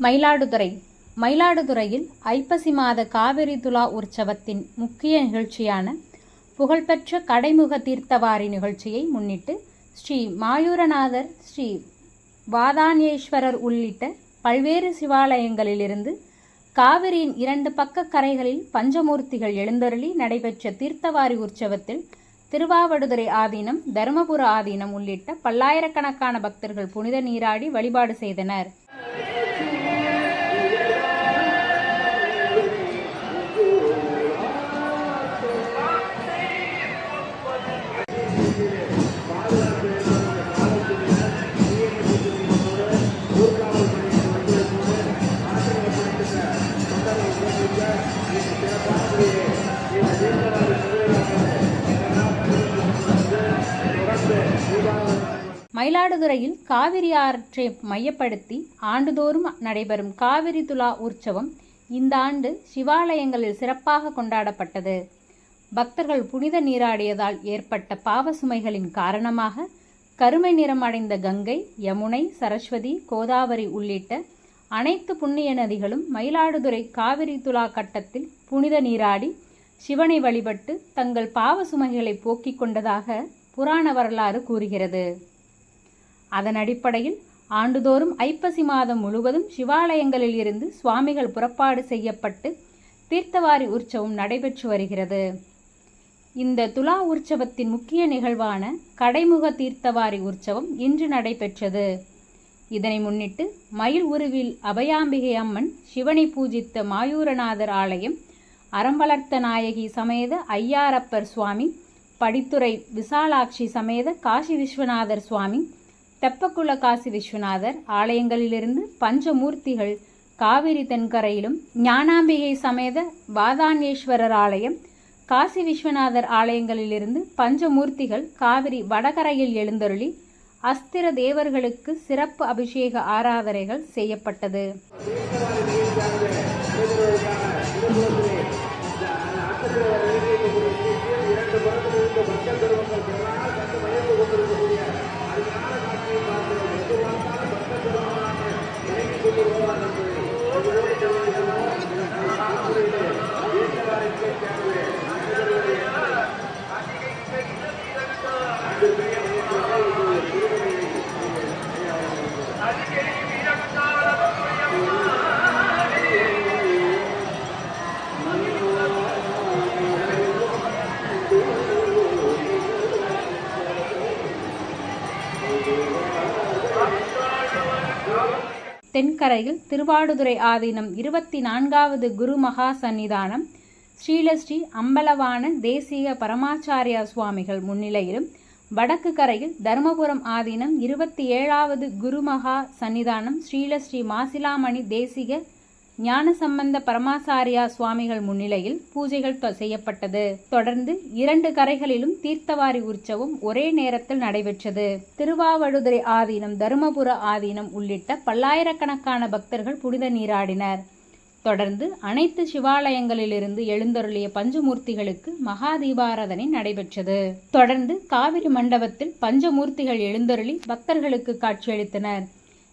மயிலாடுதுறை. மயிலாடுதுறையில் ஐப்பசி மாத காவிரி துலா உற்சவத்தின் முக்கிய நிகழ்ச்சியான புகழ்பெற்ற கடைமுக தீர்த்தவாரி நிகழ்ச்சியை முன்னிட்டு ஸ்ரீ மாயூரநாதர் ஸ்ரீ வாதானேஸ்வரர் உள்ளிட்ட பல்வேறு சிவாலயங்களிலிருந்து காவிரியின் இரண்டு பக்க கரைகளில் பஞ்சமூர்த்திகள் எழுந்தருளி நடைபெற்ற தீர்த்தவாரி உற்சவத்தில் திருவாவடுதுறை ஆதீனம் தருமபுர ஆதீனம் உள்ளிட்ட பல்லாயிரக்கணக்கான பக்தர்கள் புனித நீராடி வழிபாடு செய்தனர். மயிலாடுதுறையில் காவிரி ஆற்றை மையப்படுத்தி ஆண்டுதோறும் நடைபெறும் காவிரி துலா உற்சவம் இந்த ஆண்டு சிவாலயங்களில் சிறப்பாக கொண்டாடப்பட்டது. பக்தர்கள் புனித நீராடியதால் ஏற்பட்ட பாவ சுமைகளின் காரணமாக கருமை நிறம் அடைந்த கங்கை யமுனை சரஸ்வதி கோதாவரி உள்ளிட்ட அனைத்து புண்ணிய நதிகளும் மயிலாடுதுறை காவிரி துலா கட்டத்தில் புனித நீராடி சிவனை வழிபட்டு தங்கள் பாவ சுமைகளை போக்கிக் கொண்டதாக புராண வரலாறு கூறுகிறது. அதன் அடிப்படையில் ஆண்டுதோறும் ஐப்பசி மாதம் முழுவதும் சிவாலயங்களில் இருந்து சுவாமிகள் புறப்பாடு செய்யப்பட்டு தீர்த்தவாரி உற்சவம் நடைபெற்று வருகிறது. இந்த துலா உற்சவத்தின் முக்கிய நிகழ்வான கடைமுக தீர்த்தவாரி உற்சவம் இன்று நடைபெற்றது. இதனை முன்னிட்டு மயில் உருவில் அபயாம்பிகை அம்மன் சிவனை பூஜித்த மாயூரநாதர் ஆலயம் அறம்பளர்த்த நாயகி சமேத ஐயாரப்பர் சுவாமி படித்துறை விசாலாட்சி சமேத காசி விஸ்வநாதர் சுவாமி தெப்பக்குள காசி விஸ்வநாதர் ஆலயங்களிலிருந்து பஞ்சமூர்த்திகள் காவிரி தென்கரையிலும் ஞானாம்பிகை சமேத வாதானேஸ்வரர் ஆலயம் காசி விஸ்வநாதர் ஆலயங்களிலிருந்து பஞ்சமூர்த்திகள் காவிரி வடகரையில் எழுந்தருளி அஸ்திர தேவர்களுக்கு சிறப்பு அபிஷேக ஆராதனைகள் செய்யப்பட்டது. தென்கரையில் திருவாடுதுறை ஆதீனம் இருபத்தி நான்காவது குரு மகா சந்நிதானம் ஸ்ரீலஸ்ரீ அம்பலவான தேசிய பரமாச்சாரியா சுவாமிகள் முன்னிலையிலும் வடக்கு கரையில் தருமபுரம் ஆதீனம் இருபத்தி ஏழாவது குருமகா சன்னிதானம். ஸ்ரீலஸ்ரீ மாசிலாமணி தேசிக ஞானசம்பந்த பரமாசாரியா சுவாமிகள் முன்னிலையில் பூஜைகள் செய்யப்பட்டது. தொடர்ந்து இரண்டு கரைகளிலும் தீர்த்தவாரி உற்சவம் ஒரே நேரத்தில் நடைபெற்றது. திருவாவடுதுறை ஆதீனம் தருமபுர ஆதீனம் உள்ளிட்ட பல்லாயிரக்கணக்கான பக்தர்கள் புனித நீராடினர். தொடர்ந்து அனைத்து சிவாலயங்களிலிருந்து எழுந்தருளிய பஞ்சமூர்த்திகளுக்கு மகா தீபாராதனை நடைபெற்றது. தொடர்ந்து காவிரி மண்டபத்தில் பஞ்சமூர்த்திகள் எழுந்தருளி பக்தர்களுக்கு காட்சியளித்தனர்.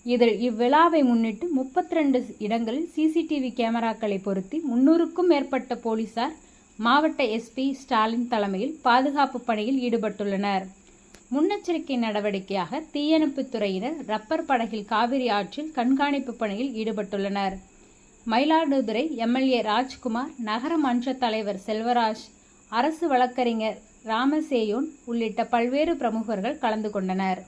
இதில் இவ்விழாவை முன்னிட்டு முப்பத்தி ரெண்டு இடங்களில் சிசிடிவி கேமராக்களை பொருத்தி முன்னூறுக்கும் மேற்பட்ட போலீசார் மாவட்ட எஸ்பி ஸ்டாலின் தலைமையில் பாதுகாப்பு பணியில் ஈடுபட்டுள்ளனர். முன்னெச்சரிக்கை நடவடிக்கையாக தீயணைப்புத் துறையினர் ரப்பர் படகில் காவிரி ஆற்றில் கண்காணிப்பு பணியில் ஈடுபட்டுள்ளனர். மயிலாடுதுறை எம்எல்ஏ ராஜ்குமார் நகர மன்ற தலைவர் செல்வராஜ் அரசு வழக்கறிஞர் ராமசேயோன் உள்ளிட்ட பல்வேறு பிரமுகர்கள் கலந்து கொண்டனர்.